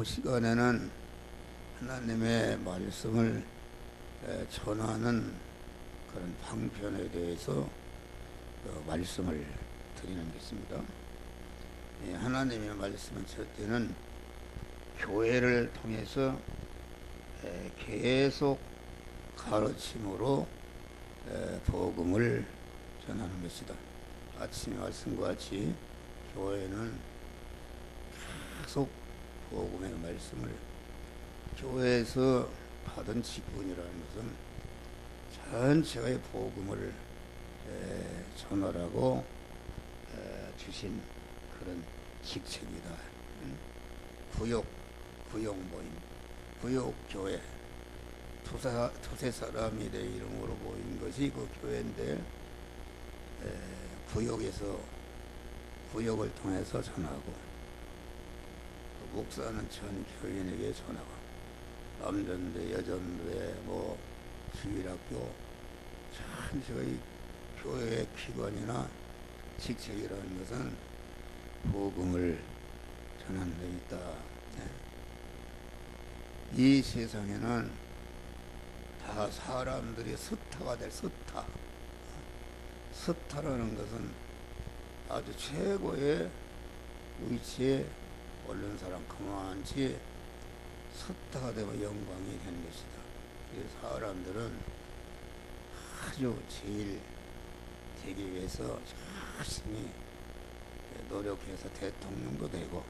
이 시간에는 하나님의 말씀을 전하는 그런 방편에 대해서 어, 말씀을 드리는 것입니다. 하나님의 말씀은 첫째는 교회를 통해서 계속 가르침으로 복음을 전하는 것이다. 아침 말씀과 같이 교회는 계속 복음의 말씀을 교회에서 받은 직분이라는 것은 전체의 복음을 전하라고 주신 그런 직책이다. 구역, 구역 모임, 구역 교회, 두사, 두세 사람이 내 이름으로 모인 것이 그 교회인데 구역에서 구역을 통해서 전하고 목사는 전 교인에게 전하고 남전대, 여전대, 뭐 주일학교 전체의 교회의 기관이나 직책이라는 것은 복음을 전하는 데 있다. 네. 이 세상에는 다 사람들이 스타가 될 스타. 스타라는 것은 아주 최고의 위치에 올른 사람 그만치 스타가 되고 영광이 되는 것이다. 사람들은 아주 제일 되기 위해서 열심히 노력해서 대통령도 되고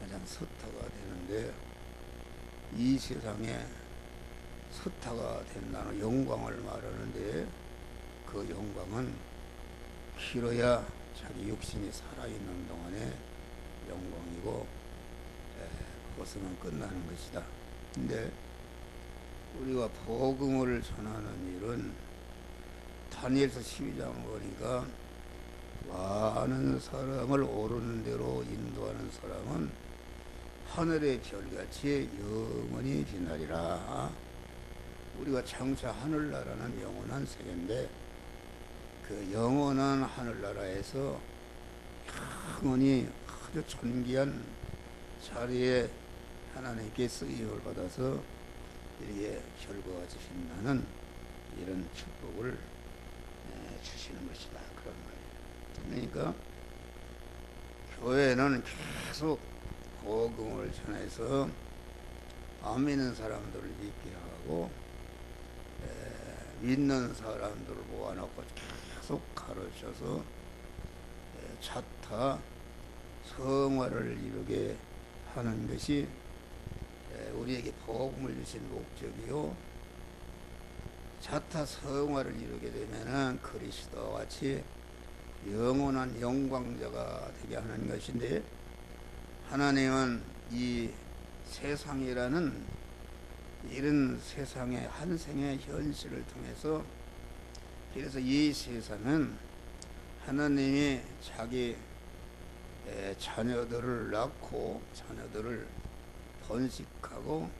가장 스타가 되는데 이 세상에 스타가 된다는 영광을 말하는데 그 영광은 길어야 자기 육신이 살아있는 동안에 영광이고 그것은 끝나는 것이다. 근데 우리가 복음을 전하는 일은 다니엘서 12장 보니까 많은 사람을 오르는 대로 인도하는 사람은 하늘의 별같이 영원히 빛나리라. 우리가 장차 하늘나라는 영원한 세계인데 그 영원한 하늘나라에서 영원히 아주 존귀한 자리에 하나님께 쓰임을 받아서 이렇게 결과같이 빛나는 이런 축복을 주시는 것이다. 그런 말이에요. 그러니까 교회는 계속 복음을 전해서 안 믿는 사람들을 믿게 하고 믿는 사람들을 모아놓고 계속 가르쳐서 차타 성화를 이루게 하는 것이 우리에게 복음을 주신 목적이요. 자타 성화를 이루게 되면은 그리스도와 같이 영원한 영광자가 되게 하는 것인데 하나님은 이 세상이라는 이런 세상의 한 생의 현실을 통해서 그래서 이 세상은 하나님이 자기 자녀들을 낳고 자녀들을 번식하고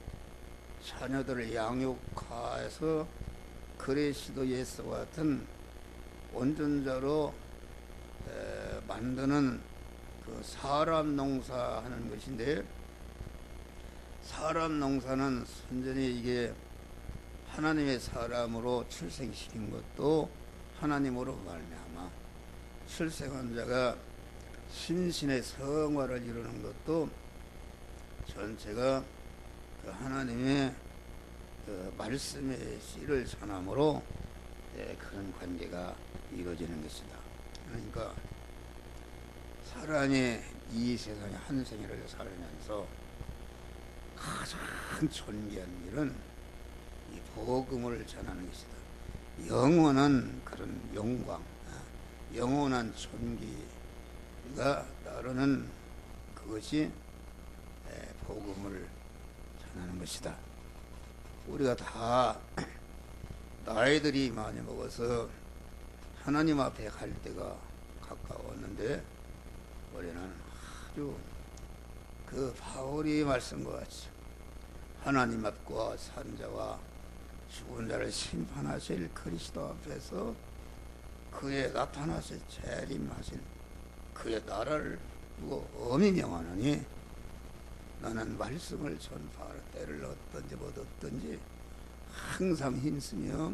자녀들을 양육하여서 그리스도 예수와 같은 온전자로 만드는 그 사람 농사하는 것인데 사람 농사는 순전히 이게 하나님의 사람으로 출생시킨 것도 하나님으로 말미암아 출생한 자가 신신의 성화를 이루는 것도 전체가 그 하나님의 그 말씀의 씨를 전함으로 예, 그런 관계가 이루어지는 것이다. 그러니까 사람이 이 세상에 한 생애를 살면서 가장 존귀한 일은 이 복음을 전하는 것이다. 영원한 그런 영광, 영원한 존귀가 따르는 그것이 복음을 전하는 것이다. 우리가 다 나이들이 많이 먹어서 하나님 앞에 갈 때가 가까웠는데 우리는 아주 그 바울이 말씀과 같이 하나님 앞과 산자와 죽은 자를 심판하실 그리스도 앞에서 그의 나타나실 재림하실 그의 나라를 두고 엄히 명하느니 나는 말씀을 전파하라 때를 얻든지 못 얻든지 항상 힘쓰며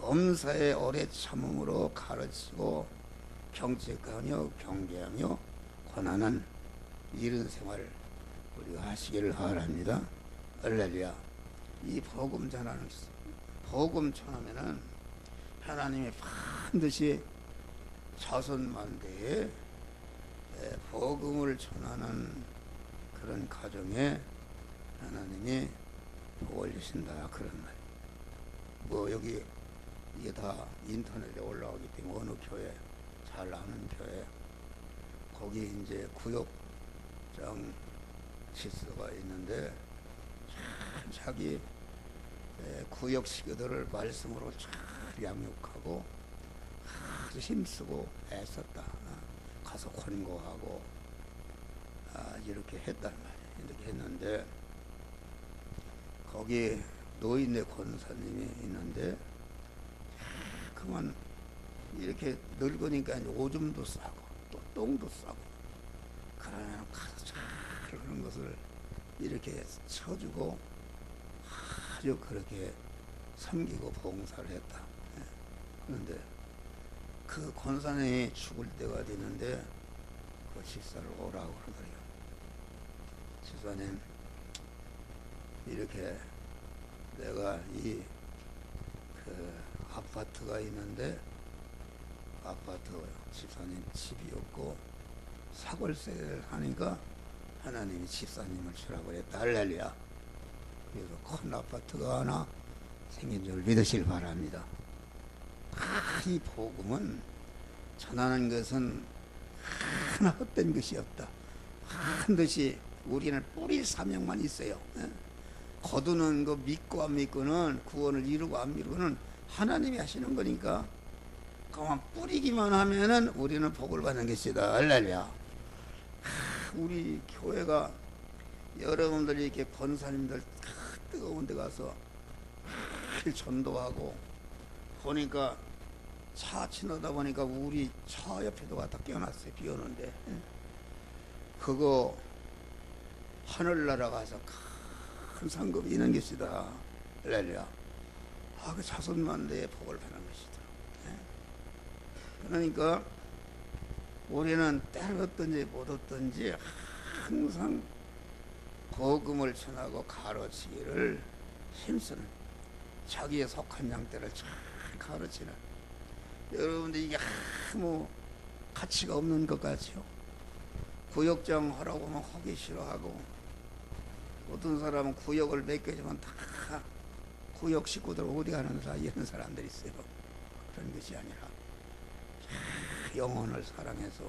범사에 오래 참음으로 가르치고 경책하며 경계하며 권하는 이런 생활을 우리가 하시기를 바랍니다. 할렐루야. 이 복음 전하는 복음 전하면은 하나님이 반드시 자손 만대에 에, 복음을 전하는 그런 가정에 하나님이 복을 주신다 그런 말. 뭐 여기 이게 다 인터넷에 올라오기 때문에 어느 교회 잘 아는 교회 거기 이제 구역장 지수가 있는데 참 자기 에, 구역 시교들을 말씀으로 잘 양육하고 아주 힘쓰고 애썼다. 가서 권고하고 아, 이렇게 했단 말이에요. 이렇게 했는데 거기 노인네 권사님이 있는데 그만 이렇게 늙으니까 오줌도 싸고 또 똥도 싸고 그러면 가서 잘 그런 것을 이렇게 쳐주고 아주 그렇게 섬기고 봉사를 했다. 예. 그런데 그 권사님이 죽을 때가 되는데 그 집사를 오라고 그러더래요. 집사님 이렇게 내가 이 그 아파트가 있는데 아파트 집사님 집이 없고 사골세를 하니까 하나님이 집사님을 주라고 그랬다 할렐루야. 그래서 큰 아파트가 하나 생긴 줄 믿으실 바랍니다 아, 이 복음은 전하는 것은 하나 헛된 것이 없다 반드시 우리는 뿌릴 사명만 있어요 예? 거두는 거 믿고 안 믿고는 구원을 이루고 안 이루고는 하나님이 하시는 거니까 그만 뿌리기만 하면은 우리는 복을 받는 것이다. 할렐루야. 하, 우리 교회가 여러분들이 이렇게 권사님들 다 뜨거운 데 가서 하, 전도하고 보니까 차 지나다 보니까 우리 차 옆에도 갖다 끼워놨어요. 비 오는데. 그거 하늘나라 가서 큰 상급이 있는 것이다. 할렐루야. 아, 그 자손만 내 복을 받는 것이다. 예? 그러니까 우리는 때를 얻든지 못 얻든지 항상 복음을 전하고 가르치기를 힘쓰는 자기의 속한 양떼를 잘 가르치는 여러분들 이게 아무 가치가 없는 것 같죠? 구역장 하라고 하면 하기 싫어하고 어떤 사람은 구역을 맡겨주면 다 구역 식구들 어디 가는 사 이런 사람들이 있어요. 그런 것이 아니라 영혼을 사랑해서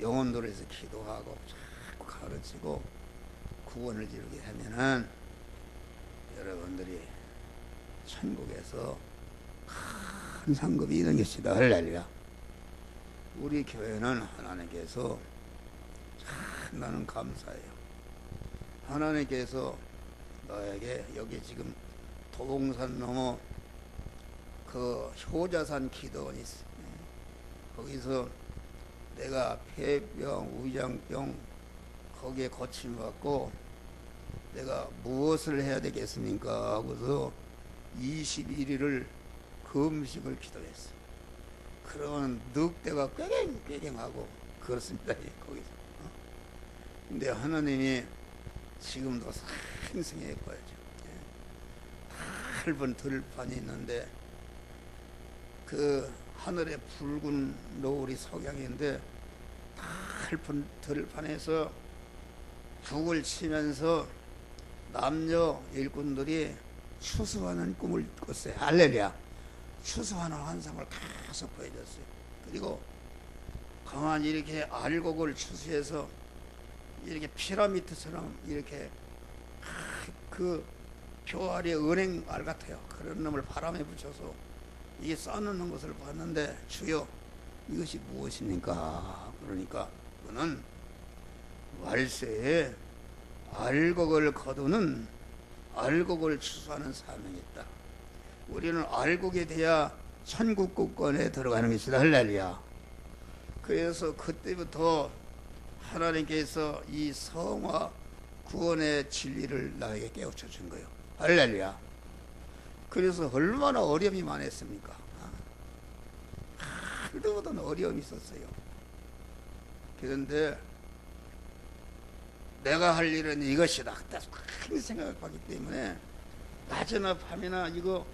영혼들에서 기도하고 자꾸 가르치고 구원을 이루게 하면은 여러분들이 천국에서 큰 상급이 있는 것이다. 할렐루야. 우리 교회는 하나님께서 참 나는 감사해요. 하나님께서 너에게 여기 지금 도봉산 넘어 그 효자산 기도원이 있어. 거기서 내가 폐병, 위장병 거기에 거침을 받고 내가 무엇을 해야 되겠습니까? 하고서 21일을 금식을 기도했어. 그런 늑대가 꾀갱꾀갱하고 그렇습니다. 예, 거기서. 어? 근데 하나님이 지금도 생생해 보여줘. 넓은 들판이 있는데 그 하늘에 붉은 노을이 석양인데 넓은 들판에서 북을 치면서 남녀 일꾼들이 추수하는 꿈을 꿨어요. 할렐루야. 추수하는 환상을 계속 보여줬어요. 그리고 가만히 이렇게 알곡을 추수해서 이렇게 피라미드처럼 이렇게 그 교알이 은행 알 같아요. 그런 놈을 바람에 붙여서 이게 쌓는 것을 봤는데 주여 이것이 무엇입니까? 그러니까 그는 말세에 알곡을 거두는 알곡을 추수하는 사명이 있다. 우리는 알곡에 대야 천국 국권에 들어가는 것이다. 할렐루야. 그래서 그때부터 하나님께서 이 성화 구원의 진리를 나에게 깨우쳐 준 거예요. 할렐루야. 그래서 얼마나 어려움이 많았습니까? 하도 보던 어려움이 있었어요. 그런데 내가 할 일은 이것이다. 그때 큰 생각을 하기 때문에 낮이나 밤이나 이거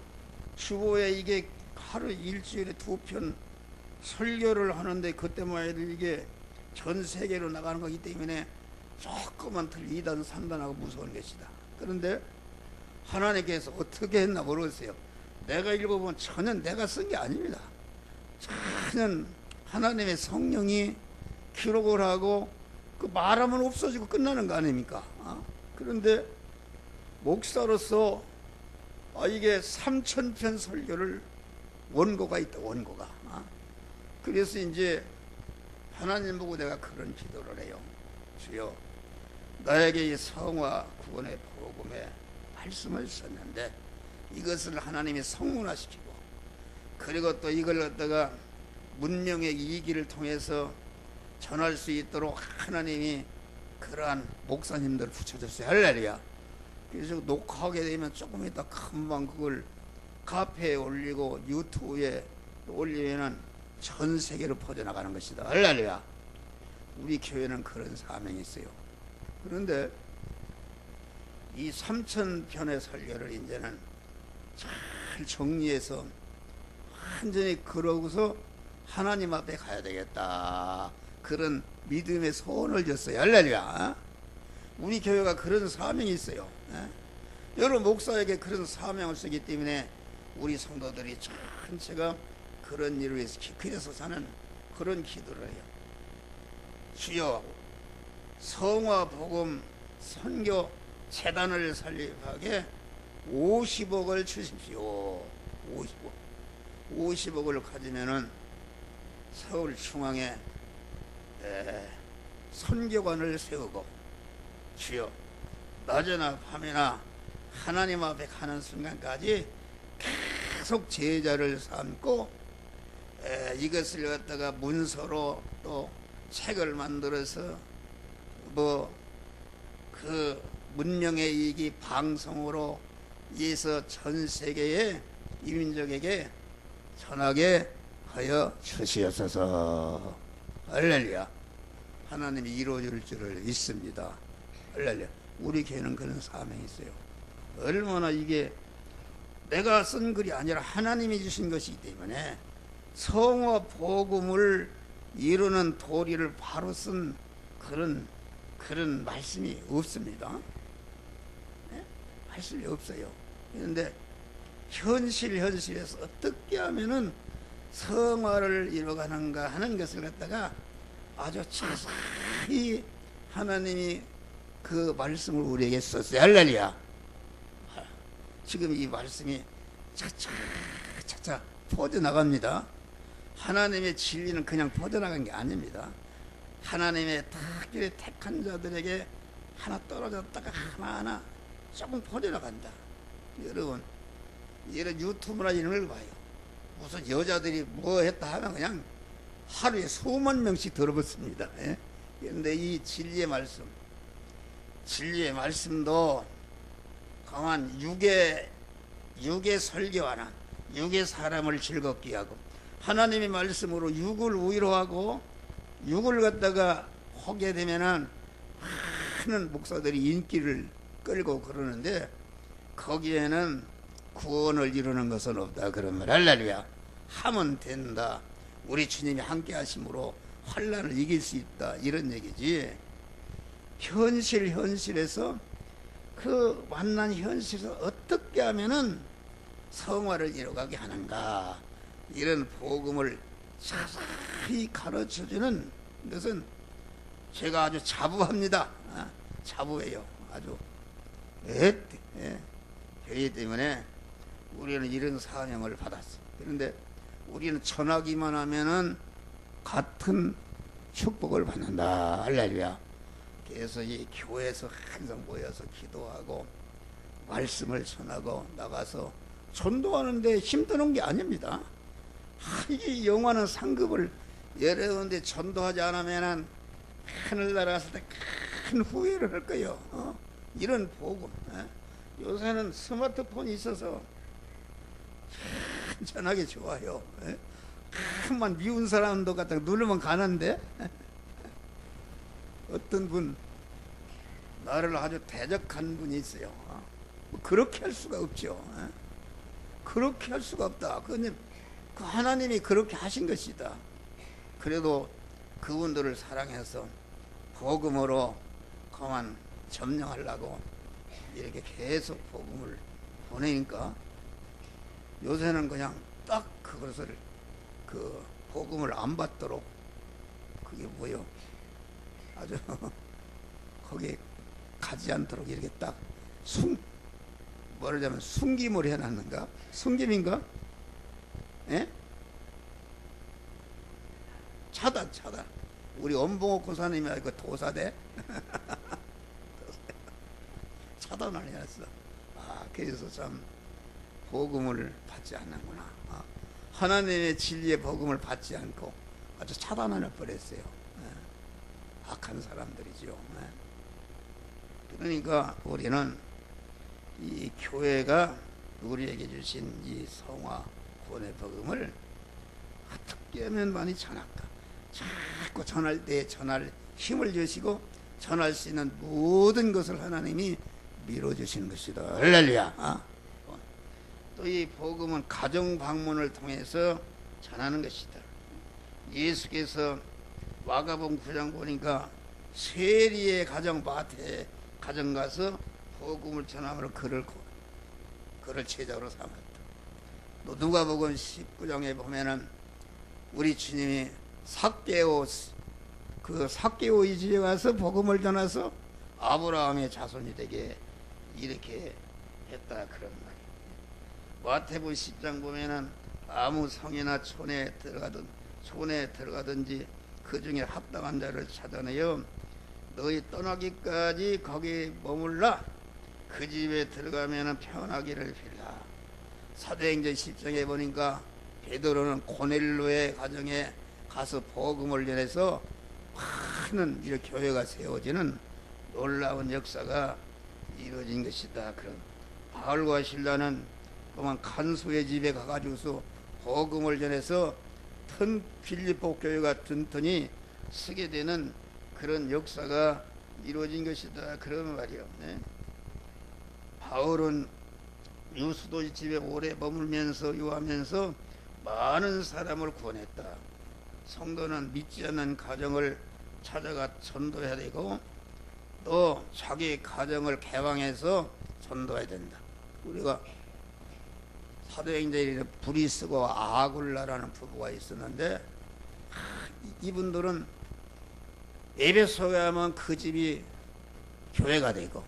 주보에 이게 하루 일주일에 두 편 설교를 하는데 그때만 해도 이게 전 세계로 나가는 거기 때문에 조금만 틀 2단, 3단하고 무서운 것이다. 그런데 하나님께서 어떻게 했나 모르겠어요. 내가 읽어보면 전혀 내가 쓴 게 아닙니다. 전혀 하나님의 성령이 기록을 하고 그 말하면 없어지고 끝나는 거 아닙니까? 어? 그런데 목사로서 아, 이게 3천 편 설교를 원고가 있다 원고가 어? 그래서 이제 하나님 보고 내가 그런 기도를 해요 주여 나에게 이 성화 구원의 복음에 말씀을 썼는데 이것을 하나님이 성문화시키고 그리고 또 이걸 갖다가 문명의 이기를 통해서 전할 수 있도록 하나님이 그러한 목사님들 붙여줬어요. 할렐루야. 그래서 녹화하게 되면 조금 있다 금방 그걸 카페에 올리고 유튜브에 올리면은 전 세계로 퍼져나가는 것이다. 할렐루야. 우리 교회는 그런 사명이 있어요. 그런데 이 삼천 편의 설교를 이제는 잘 정리해서 완전히 그러고서 하나님 앞에 가야 되겠다. 그런 믿음의 소원을 줬어요. 할렐루야. 우리 교회가 그런 사명이 있어요. 예? 여러 목사에게 그런 사명을 쓰기 때문에 우리 성도들이 전체가 그런 일을 위해서 그래서 사는 그런 기도를 해요. 주여 성화 복음 선교 재단을 설립하게 50억을 주십시오. 50억. 50억을 가지면은 서울 중앙에 에, 선교관을 세우고 주여 낮이나 밤이나 하나님 앞에 가는 순간까지 계속 제자를 삼고 에, 이것을 갖다가 문서로 또 책을 만들어서 뭐 그 문명의 이익이 방송으로 이어서 전 세계의 이민족에게 전하게 하여 주시옵소서. 할렐루야. 하나님이 이루어질 줄을 믿습니다. 할렐루야. 우리 교회는 그런 사명이 있어요. 얼마나 이게 내가 쓴 글이 아니라 하나님이 주신 것이기 때문에 성화 복음을 이루는 도리를 바로 쓴 그런 그런 말씀이 없습니다. 네? 말씀이 없어요. 그런데 현실 현실에서 어떻게 하면은 성화를 이루어가는가 하는 것을 갖다가 아주 자세히 하나님이 그 말씀을 우리에게 썼어요. 할렐루야. 지금 이 말씀이 차차 차차 퍼져나갑니다. 하나님의 진리는 그냥 퍼져나간 게 아닙니다. 하나님의 특별히 택한 자들에게 하나 떨어졌다가 하나하나 조금 퍼져나간다. 여러분, 이런 유튜브나 이런 걸 봐요. 무슨 여자들이 뭐 했다 하면 그냥 하루에 수만 명씩 들어붙습니다. 예? 그런데 이 진리의 말씀, 진리의 말씀도 강한 육의 육의 설교하는 육의 사람을 즐겁게 하고 하나님의 말씀으로 육을 위로하고 육을 갖다가 하게 되면은 많은 목사들이 인기를 끌고 그러는데 거기에는 구원을 이루는 것은 없다. 그러면 할렐루야. 하면 된다. 우리 주님이 함께 하심으로 환란을 이길 수 있다. 이런 얘기지 현실 현실에서 그 만난 현실에서 어떻게 하면은 성화를 이루가게 하는가 이런 복음을 자세히 가르쳐주는 것은 제가 아주 자부합니다. 아, 자부해요. 아주 예, 예. 그렇기 때문에 우리는 이런 사명을 받았어. 그런데 우리는 전하기만 하면은 같은 축복을 받는다. 할렐루야. 그래서 이 교회에서 항상 모여서 기도하고 말씀을 전하고 나가서 전도하는데 힘드는 게 아닙니다. 아, 이게 영화는 상급을 여러분데 전도하지 않으면은 하늘나라 갔을 때 큰 후회를 할 거예요. 어? 이런 복음. 예? 요새는 스마트폰이 있어서 전하게 좋아요. 예? 한만 미운 사람도 갖다 누르면 가는데 어떤 분 나를 아주 대적한 분이 있어요. 뭐 그렇게 할 수가 없죠. 예? 그렇게 할 수가 없다. 그건 그 하나님이 그렇게 하신 것이다. 그래도 그분들을 사랑해서 복음으로 그만 점령하려고 이렇게 계속 복음을 보내니까 요새는 그냥 딱 그것을 그 복음을 안 받도록 그게 뭐요 아주 거기 가지 않도록 이렇게 딱 숨 뭐라자면 숨김을 해놨는가? 숨김인가? 예? 차단 차단. 우리 엄봉옥 고사님이 그 도사대? 차단을 해놨어. 아 그래서 참 복음을 받지 않는구나. 아, 하나님의 진리의 복음을 받지 않고 아주 차단을 버렸어요. 예. 악한 사람들이죠 예. 그러니까 우리는 이 교회가 우리에게 주신 이 성화 구원의 복음을 어떻게 하면 많이 전할까 자꾸 전할 때 전할 힘을 주시고 전할 수 있는 모든 것을 하나님이 밀어주시는 것이다. 할렐루야. 또이 복음은 가정 방문을 통해서 전하는 것이다. 예수께서 마가복음 9장 보니까 세리의 가정 마태 가정 가서 복음을 전함으로 그를 그를 제자로 삼았다. 또 누가복음 19장에 보면은 우리 주님이 삭개오 그 삭개오의 집에 가서 복음을 전해서 아브라함의 자손이 되게 이렇게 했다 그런 말이에요. 마태복음 10장 보면은 아무 성이나 촌에 들어가든 촌에 들어가든지 그 중에 합당한 자를 찾아내어 너희 떠나기까지 거기 머물라 그 집에 들어가면 편하기를 빌라 사도행전 10장에 보니까 베드로는 고넬로의 가정에 가서 복음을 전해서 많은 이렇게 교회가 세워지는 놀라운 역사가 이루어진 것이다. 그런 바울과 신라는 그만 간수의 집에 가가지고서 복음을 전해서 큰 필리포 교회가 든든히 서게 되는 그런 역사가 이루어진 것이다. 그런 말이요. 네. 바울은 유수도 집에 오래 머물면서 유하면서 많은 사람을 구원했다. 성도는 믿지 않는 가정을 찾아가 전도해야 되고 또 자기 가정을 개방해서 전도해야 된다. 우리가 사도행전에 브리스고 아굴라라는 부부가 있었는데 이분들은 에베소에 하면 그 집이 교회가 되고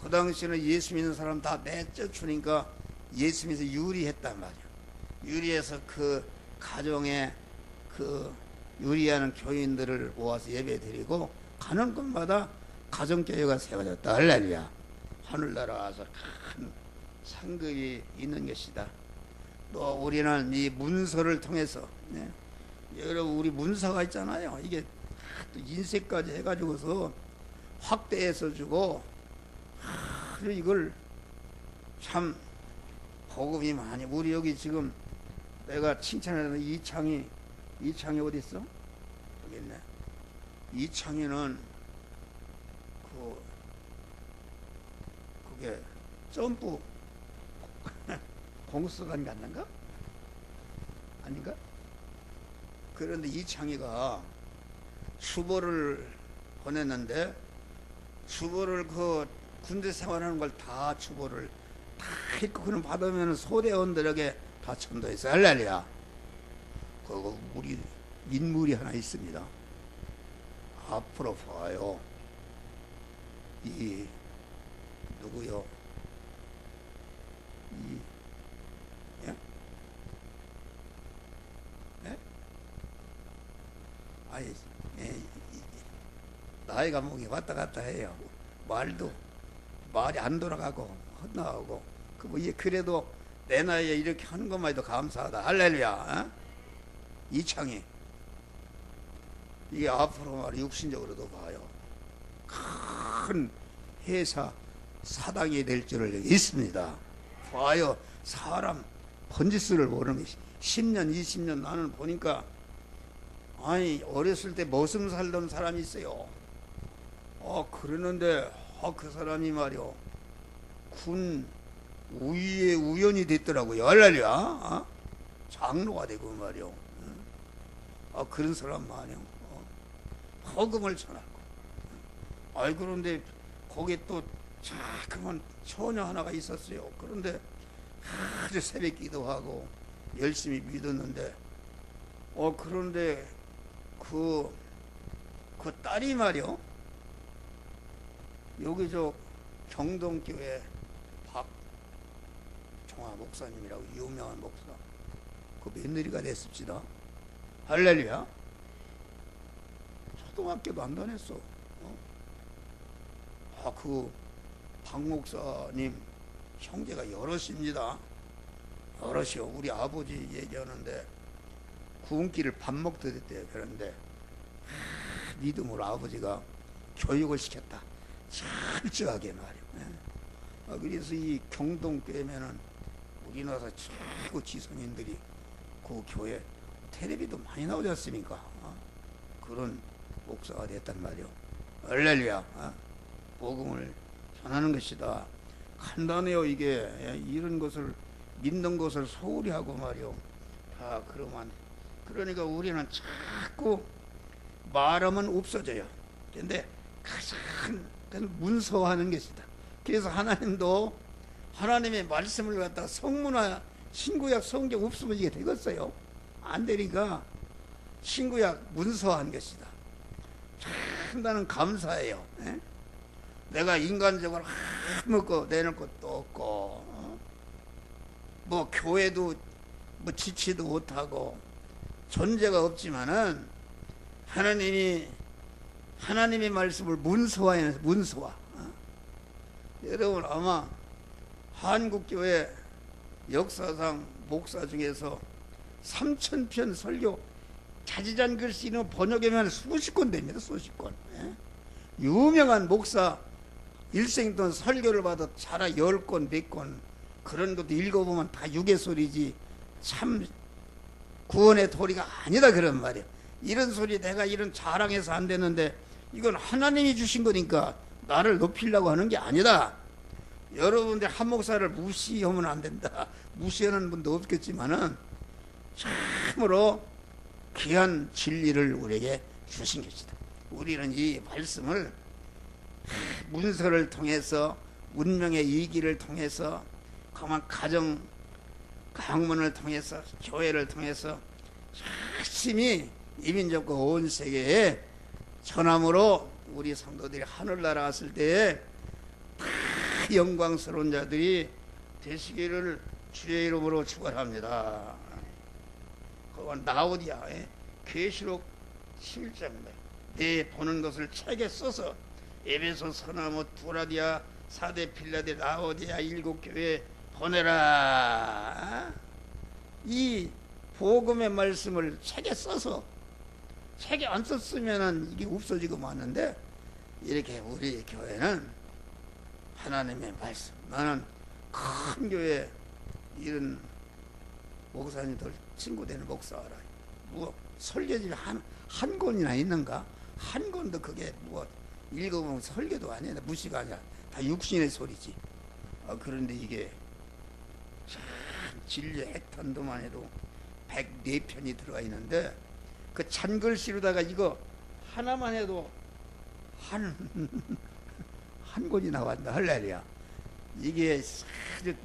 그 당시에는 예수 믿는 사람 다 내적 주니까 예수 믿어서 유리했단 말이야. 유리해서 그 가정에 그 유리하는 교인들을 모아서 예배 드리고 가는 곳마다 가정교회가 세워졌다. 할렐루야. 하늘나라 와서 큰 상급이 있는 것이다. 또 우리는 이 문서를 통해서 네. 여러분 우리 문서가 있잖아요. 이게 또 인쇄까지 해가지고서 확대해서 주고 아주 이걸 참 복음이 많이 우리 여기 지금 내가 칭찬하는 이창이 이창이 어디 있어? 여기 있네. 이창이는 그 그게 점프 공수관 갔는가? 아닌가? 그런데 이창이가 수보를 보냈는데 수보를 그 군대 생활하는 걸 다 주보를 다 읽고 그는 받으면 소대원들에게 다 전도했어 할렐루야 그거 우리 인물이 하나 있습니다 앞으로 봐요 이 누구요 이 예? 예? 아이 예, 나이가 목이 왔다 갔다 해요 말도 말이 안 돌아가고 헛나오고 그뭐 그래도 내 나이에 이렇게 하는 것만 해도 감사하다 할렐루야 어? 이창이 이게 앞으로 말 육신적으로도 봐요 큰 회사 사당이 될 줄을 믿습니다. 봐요. 사람 번지수를 모르는 게 10년, 20년 나는 보니까 아니 어렸을 때 머슴 살던 사람이 있어요. 어 그러는데 어, 그 사람이 말이요 군 우위에 우연이 됐더라고요. 알랄이야. 어? 장로가 되고 말이요. 응? 아 그런 사람 말이요. 어? 허금을 쳐놨고. 아이 그런데 거기 또 자그만 처녀 하나가 있었어요. 그런데 아주 새벽 기도하고 열심히 믿었는데 어 그런데 그, 그 딸이 말이요. 여기 저 경동교회 박종화 목사님이라고 유명한 목사. 그 며느리가 됐습니다. 할렐루야. 초등학교도 안 다녔어. 어? 아, 그 박 목사님 형제가 여럿입니다. 여럿이요. 우리 아버지 얘기하는데 구운기를 밥 먹듯 했대요. 그런데 아, 믿음으로 아버지가 교육을 시켰다. 철저하게 말이요. 예. 아, 그래서 이 경동교회면은 우리나라 최고 지성인들이 그 교회 텔레비도 많이 나오지 않습니까? 어? 그런 목사가 됐단 말이요. 할렐루야. 어? 복음을 전하는 것이다. 간단해요 이게 예, 이런 것을 믿는 것을 소홀히 하고 말이요. 다 그러면 그러니까 우리는 자꾸 말하면 없어져요. 근데 가장 큰 문서화하는 것이다. 그래서 하나님도 하나님의 말씀을 갖다 성문화 신구약 성경 없으면 이게 되겠어요? 안 되니까 신구약 문서한 것이다. 참 나는 감사해요. 에? 내가 인간적으로 아무것도 내놓을 것도 없고 어? 뭐 교회도 뭐 지치도 못하고 존재가 없지만은 하나님이 하나님의 말씀을 문서화해서 문서화. 어? 여러분 아마 한국교회 역사상 목사 중에서 3천 편 설교 자지잔 글씨는 번역하면 수십 권 됩니다. 수십 권. 예? 유명한 목사 일생 동안 설교를 받아 자라 열 권, 몇 권 그런 것도 읽어보면 다 유괴 소리지 참 구원의 도리가 아니다 그런 말이야. 이런 소리 내가 이런 자랑해서 안 되는데 이건 하나님이 주신 거니까 나를 높이려고 하는 게 아니다. 여러분들 한 목사를 무시하면 안 된다. 무시하는 분도 없겠지만은 참으로 귀한 진리를 우리에게 주신 것이다. 우리는 이 말씀을 문서를 통해서 운명의 이기를 통해서 그만 가정 강문을 통해서 교회를 통해서 열심히 이민족과 온 세계에 전함으로 우리 성도들이 하늘 날아갔을 때에 다 영광스러운 자들이 되시기를 주의 이름으로 축원합니다. 그건 나오디아의 계시록 11장입니다. 내 보는 것을 책에 써서 에베소 서나무 두라디아 사대 필라델 라오디아 일곱 교회 보내라. 이 복음의 말씀을 책에 써서 책에 안 썼으면은 이게 없어지고 마는데 이렇게 우리 교회는 하나님의 말씀. 나는 큰 교회 이런 목사님들 친구 되는 목사라. 뭐 설교집이 한, 한 권이나 있는가? 한 권도 그게 뭐 읽어보면 설교도 아니야. 무시가 아니야. 다 육신의 소리지. 아, 그런데 이게 참 진리 핵탄도만 해도 104편이 들어가 있는데 그 찬글씨로다가 이거 하나만 해도 한, 한 권이 나왔다. 할렐루야. 이게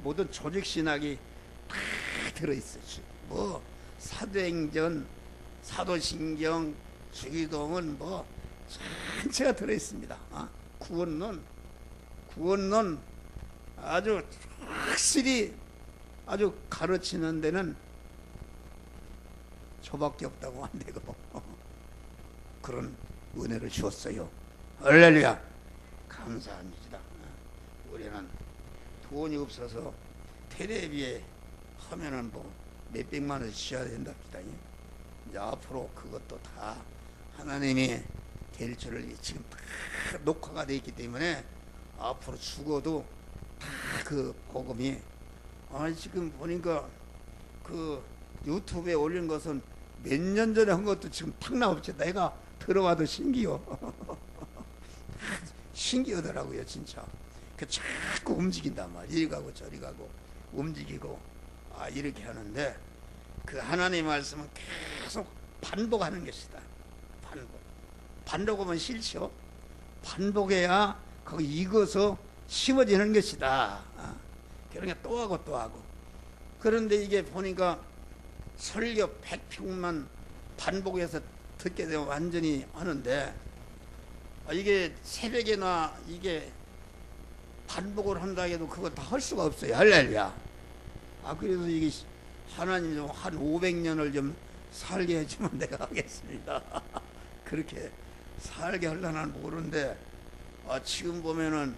모든 조직신학이 다 들어있어. 뭐, 사도행전, 사도신경, 주기도문 뭐, 전체가 들어있습니다. 어? 구원론, 구원론 아주 확실히 아주 가르치는 데는 저밖에 없다고 안 되고 그런 은혜를 주었어요. 할렐루야. 감사합니다. 우리는 돈이 없어서 테레비에 하면은 뭐 몇백만 원 지어야 된답니다. 이제 앞으로 그것도 다 하나님이 될 줄을 지금 다 녹화가 되어 있기 때문에 앞으로 죽어도 다 그 복음이 아 지금 보니까 그 유튜브에 올린 것은 몇 년 전에 한 것도 지금 탁 나오지 내가 들어와도 신기요. 신기하더라고요 진짜. 그 자꾸 움직인단 말이야. 이리 가고 저리 가고. 움직이고. 아 이렇게 하는데 그 하나님의 말씀은 계속 반복하는 것이다. 반복. 반복하면 싫죠. 반복해야 거기 익어서 심어지는 것이다. 아, 그러니까 또 하고 또 하고. 그런데 이게 보니까 설교 100평만 반복해서 듣게 되면 완전히 하는데 아, 이게 새벽에나 이게 반복을 한다 해도 그거 다 할 수가 없어요. 할렐루야. 아, 그래서 이게 하나님 좀 한 500년을 좀 살게 해주면 내가 하겠습니다. 그렇게 살게 하려나 모르는데, 아, 지금 보면은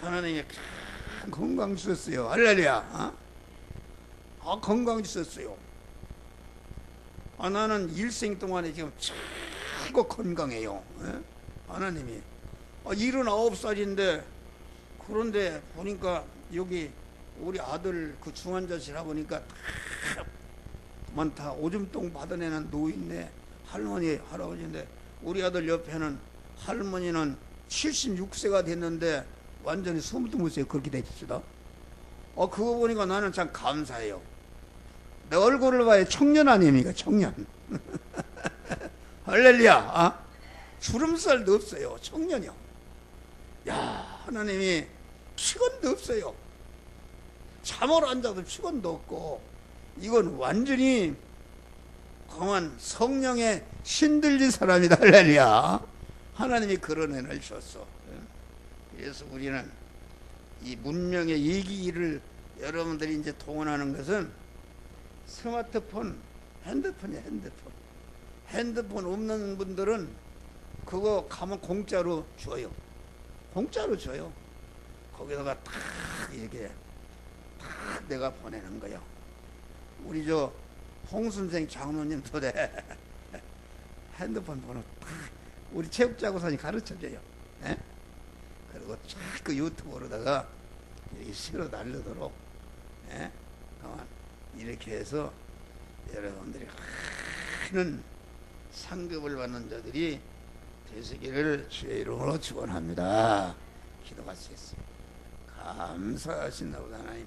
하나님이 큰 건강 주셨어요. 할렐루야. 어? 아, 건강 주셨어요. 아, 나는 일생 동안에 지금 최고 건강해요. 예? 하나님이. 아, 79살인데, 그런데 보니까 여기 우리 아들 그 중환자실 보니까 많다 오줌똥 받아내는 노인네 할머니 할아버지인데 우리 아들 옆에는 할머니는 76세가 됐는데 완전히 숨도 못 쉬어요 그렇게 됐습니다 어 그거 보니까 나는 참 감사해요 내 얼굴을 봐야 청년 아닙니까 청년 할렐루야 아? 주름살도 없어요 청년이요 야 하나님이 피곤도 없어요. 잠을 앉아도 피곤도 없고 이건 완전히 강한 성령의 신들린 사람이다 할렐루야. 하나님이 그런 애를 줬어. 그래서 우리는 이 문명의 얘기를 여러분들이 이제 동원하는 것은 스마트폰, 핸드폰이야 핸드폰. 핸드폰 없는 분들은 그거 가면 공짜로 줘요. 공짜로 줘요. 거기다가 탁 이렇게 탁 내가 보내는 거요. 우리 저 홍순생 장로님 도대 핸드폰 번호 탁 우리 체육자고선이 가르쳐줘요. 예? 그리고 자꾸 유튜브로다가 이렇게 실어 날르도록 예? 그만 이렇게 해서 여러분들이 큰 상급을 받는 자들이 되시기를 주의 이름으로 축원합니다. 기도하시겠습니다. 감사하신 나보다 하나님